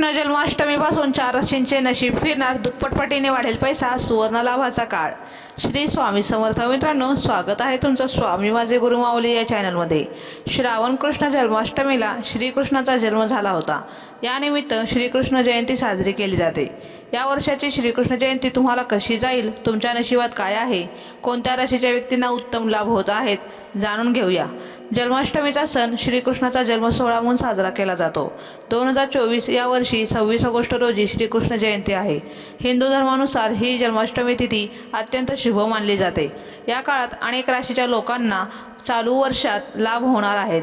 कृष्ण जन्माष्टमीपासून चार राशींचे नशीब फिरणार दुप्पटपटीने वाढेल पैसा सुवर्ण लाभाचा काळ. श्री स्वामी समर्थ मित्रांनो स्वागत आहे तुमचं स्वामी माझे गुरु माऊली या चॅनलमध्ये. श्रावण कृष्ण जन्माष्टमीला श्रीकृष्णाचा जन्म झाला होता. यानिमित्त श्रीकृष्ण जयंती साजरी केली जाते. या वर्षाची श्रीकृष्ण जयंती तुम्हाला कशी जाईल तुमच्या नशिबात काय आहे कोणत्या राशीच्या व्यक्तींना उत्तम लाभ होत आहेत जाणून घेऊया. जन्माष्टमीचा सण श्रीकृष्णाचा जन्मसोहळा म्हणून साजरा केला जातो. दोन हजार चोवीस या वर्षी सव्वीस ऑगस्ट रोजी श्रीकृष्ण जयंती आहे. हिंदू धर्मानुसार ही जन्माष्टमी तिथी अत्यंत शुभ मानली जाते. या काळात अनेक राशीच्या लोकांना चालू वर्षात लाभ होणार आहेत.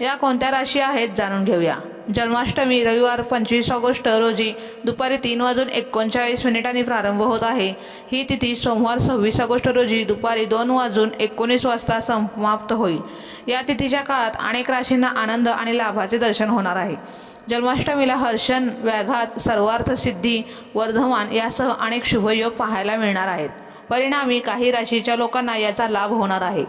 या कोणत्या राशी आहेत जाणून घेऊया. जन्माष्टमी रविवार पंचवीस ऑगस्ट रोजी दुपारी तीन वाजून एकोणचाळीस मिनिटांनी प्रारंभ होत आहे. ही तिथी सोमवार सव्वीस ऑगस्ट रोजी दुपारी दोन वाजून एकोणीस वाजता समाप्त होईल. या तिथीच्या काळात अनेक राशींना आनंद आणि लाभाचे दर्शन होणार आहे. जन्माष्टमीला हर्षण व्याघात सर्वार्थ सिद्धी वर्धमान यासह अनेक शुभयोग पाहायला मिळणार आहेत. परिणामी काही राशीच्या लोकांना याचा लाभ होणार आहे.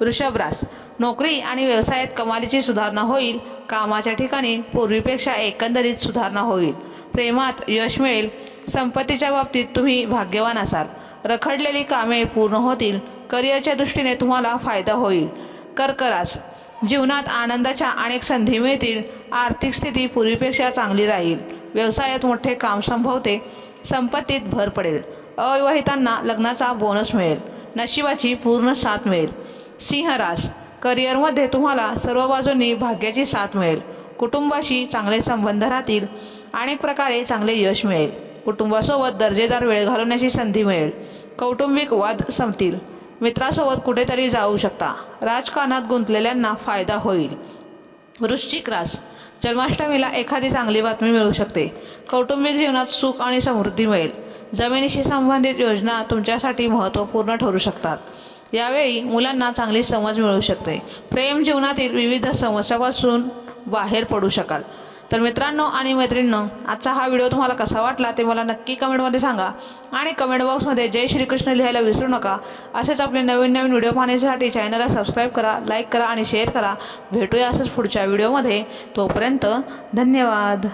वृषभ रास नोकरी आणि व्यवसायात कमालीची सुधारणा होईल कामाच्या ठिकाणी पूर्वीपेक्षा एकंदरीत सुधारणा होईल. प्रेमात यश मिळेल. संपत्तीच्या बाबतीत तुम्ही भाग्यवान असाल. रखडलेली कामे पूर्ण होतील. करिअरच्या दृष्टीने तुम्हाला फायदा होईल. कर्करास जीवनात आनंदाच्या अनेक संधी मिळतील. आर्थिक स्थिती पूर्वीपेक्षा चांगली राहील. व्यवसायात मोठे काम संभवते. संपत्तीत भर पडेल. अविवाहितांना लग्नाचा बोनस मिळेल. नशिबाची पूर्ण साथ मिळेल. सिंहरास करिअरमध्ये तुम्हाला सर्व बाजूंनी भाग्याची साथ मिळेल. कुटुंबाशी चांगले संबंध राहतील अनेक प्रकारे चांगले यश मिळेल. कुटुंबासोबत दर्जेदार वेळ घालवण्याची संधी मिळेल. कौटुंबिक वाद संपतील. मित्रासोबत कुठेतरी जाऊ शकता. राजकारणात गुंतलेल्यांना फायदा होईल. वृश्चिक रास जन्माष्टमीला एखादी चांगली बातमी मिळू शकते. कौटुंबिक जीवनात सुख आणि समृद्धी मिळेल. जमिनीशी संबंधित योजना तुमच्यासाठी महत्त्वपूर्ण ठरू शकतात. यावेळी मुलांना चांगली समज मिळू शकते. प्रेम जीवनातील विविध समस्यापासून बाहेर पडू शकाल. तर मित्रांनो आणि मैत्रिणींनो आजचा हा व्हिडिओ तुम्हाला कसा वाटला ते मला नक्की कमेंटमध्ये सांगा. आणि कमेंट बॉक्समध्ये जय श्रीकृष्ण लिहायला विसरू नका. असेच आपले नवीन नवीन व्हिडिओ पाहण्यासाठी चॅनलला सबस्क्राईब करा लाईक करा आणि शेअर करा. भेटूया असंच पुढच्या व्हिडिओमध्ये. तोपर्यंत धन्यवाद.